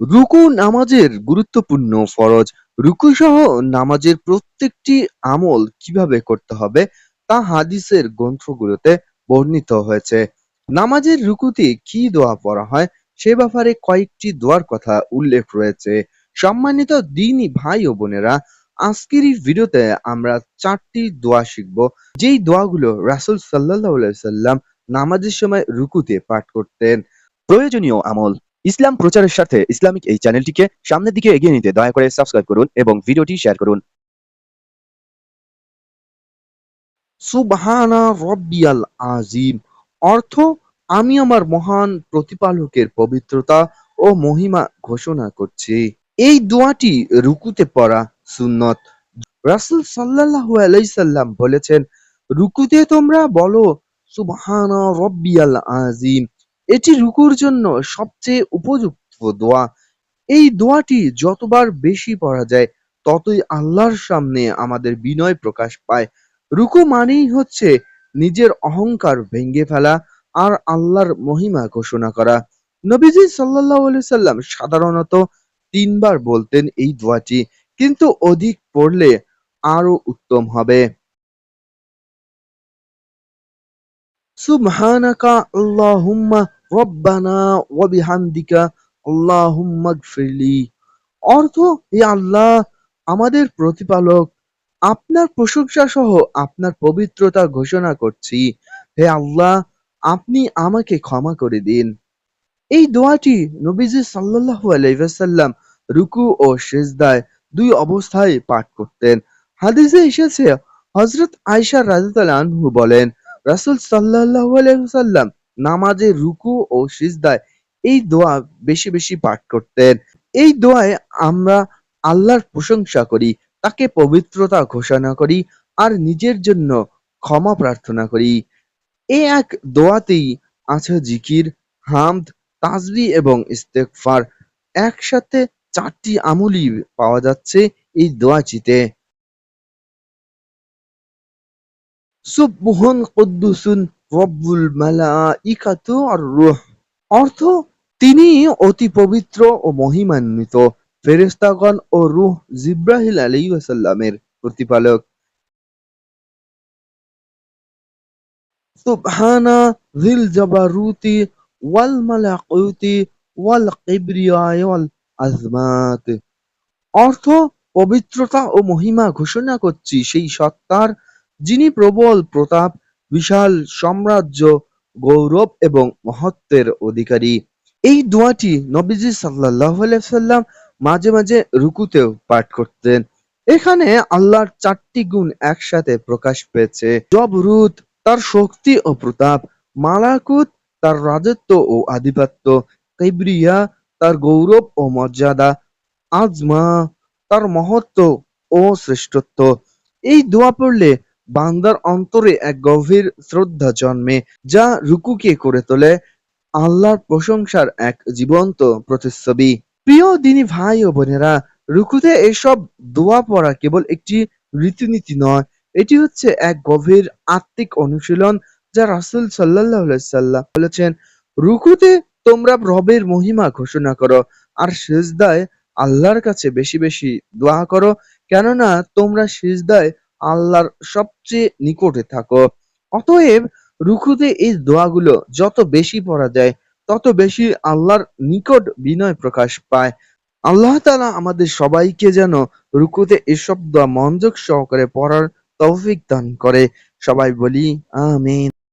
রুকু নামাজের গুরুত্বপূর্ণ ফরজ। রুকু সহ নামাজের প্রত্যেকটি আমল কীভাবে করতে হবে, তা হাদিসের গ্রন্থগুলোতে বর্ণিত হয়েছে। নামাজের রুকুতে কি দোয়া পড়া হয়, সে ব্যাপারে কয়েকটি দোয়ার কথা উল্লেখ রয়েছে। সম্মানিত দিনই ভাই ও বোনেরা, আজকের এই ভিডিওতে আমরা চারটি দোয়া শিখব। যেই দোয়াগুলো রাসূল আলাইহি সাল্লাম নামাজের সময় রুকুতে পাঠ করতেন। প্রয়োজনীয় আমল ইসলাম প্রচারের স্বার্থে ইসলামিক এই চ্যানেলটিকে সামনের দিকে এগিয়ে নিতে দয়া করে সাবস্ক্রাইব করুন এবং ভিডিওটি শেয়ার করুন। সুবহানা রব্বিয়াল আজিম অর্থ, আমি আমার মহান প্রতিপালকের পবিত্রতা ও মহিমা ঘোষণা করছি। এই দোয়াটি রুকুতে পড়া সুন্নত। রাসূল সাল্লাল্লাহু আলাইহি সাল্লাম বলেছেন, রুকুতে তোমরা বলো, সুবহানা রব্বিয়াল আজিম এটি রুকুর জন্য সবচেয়ে উপযুক্ত দোয়া। এই দোয়াটি যতবার বেশি পড়া যায়, ততই আল্লাহর সামনে আমাদের বিনয় প্রকাশ পায়। রুকু মানেই হচ্ছে নিজের অহংকার ভেঙে ফেলা আর আল্লাহর মহিমা ঘোষণা করা। নবীজি আলাইহি সাল্লাম সাধারণত তিনবার বলতেন এই দোয়াটি, কিন্তু অধিক পড়লে আরও উত্তম হবে। সুবহানাকা আল্লাহুম্মা রব্বানা ওয়া বিহামদিকা আল্লাহুম্মা গফিরলি। অর্থ, হে আল্লাহ, আমাদের প্রতিপালক, আপনার প্রশংসা সহ আপনার পবিত্রতা ঘোষণা করছি। হে আল্লাহ, আপনি আমাকে ক্ষমা করে দিন। এই দোয়াটি নবীজি সাল্লাল্লাহু আলাইহি ওয়াসাল্লাম রুকু ও সিজদায় দুই অবস্থায় পাঠ করতেন। হাদিসে এসেছে আয়েশা রাদিয়াল্লাহু আনহু বলেন, রাসূল সাল্লাল্লাহু আলাইহি ওয়াসাল্লাম নামাজে রুকু ও সিজদায় এই দোয়া বেশি বেশি পাঠ করতেন। এই দোয়ায় আমরা আল্লাহর প্রশংসা করি, তাকে পবিত্রতা ঘোষণা করি আর নিজের জন্য ক্ষমা প্রার্থনা করি। এই এক দোয়াতেই আছে জিকির, হামদ, তাজবি এবং ইস্তেগফার। একসাথে চারটি আমলই পাওয়া যাচ্ছে এই দোয়াটিতে। সুবহুন কুদ্দুসুন রব্বুল মালাইকাতু আর রূহ। অর্থ, তিনি অতি পবিত্র ও মহিমান্বিত, ফেরেশতাগণ ও রূহ জিব্রাহিল আলাইহিস সালামের প্রতিপালক। সুবহানা যিল জাবারুতি ওয়াল মালাকুতি ওয়াল ওয়াল আজমাত। অর্থ, পবিত্রতা ও মহিমা ঘোষণা করছি সেই সত্তার, যিনি প্রবল প্রতাপ বিশাল সাম্রাজ্য, গৌরব এবং মহত্বের অধিকারী। এই দোয়াটি নবীজি আলাইহি সাল্লাম মাঝে মাঝে রুকুতেও পাঠ করতেন। এখানে আল্লাহর চারটি গুণ একসাথে প্রকাশ পেয়েছে। জবরুত তার শক্তি ও প্রতাপ। মালাকুত, তার রাজত্ব ও আধিপত্য। কিবরিয়া, তার গৌরব ও মর্যাদা। আজমা, তার মহত্ব ও শ্রেষ্ঠত্ব। এই দোয়া পড়লে বান্দার অন্তরে এক গভীর শ্রদ্ধা জন্মে, যা রুকুকে করে তোলে। আল্লাহর প্রশংসার এক জীবন্ত প্রতিচ্ছবি। প্রিয় দিনী ভাই ও বোনেরা, রুকুতে এসব দোয়া পড়া কেবল একটি রীতিনীতি নয়, এটি হচ্ছে এক গভীর আত্মিক অনুশীলন যা রাসুল সাল্লাল্লাহু আলাইহি সাল্লাম বলেছেন, রুকুতে তোমরা রবের মহিমা ঘোষণা করো আর সিজদায় আল্লাহর কাছে বেশি বেশি দোয়া করো। কেননা তোমরা সিজদায় আল্লাহর সবচেয়ে নিকটে থাকো। অতএব রুকুতে এই দোয়াগুলো যত বেশি পড়া যায়, তত বেশি আল্লাহর নিকট বিনয় প্রকাশ পায়। আল্লাহ তালা আমাদের সবাইকে যেন রুকুতে এসব দোয়া মনোযোগ সহকারে পড়ার তৌফিক দান করে। সবাই বলি, আমিন।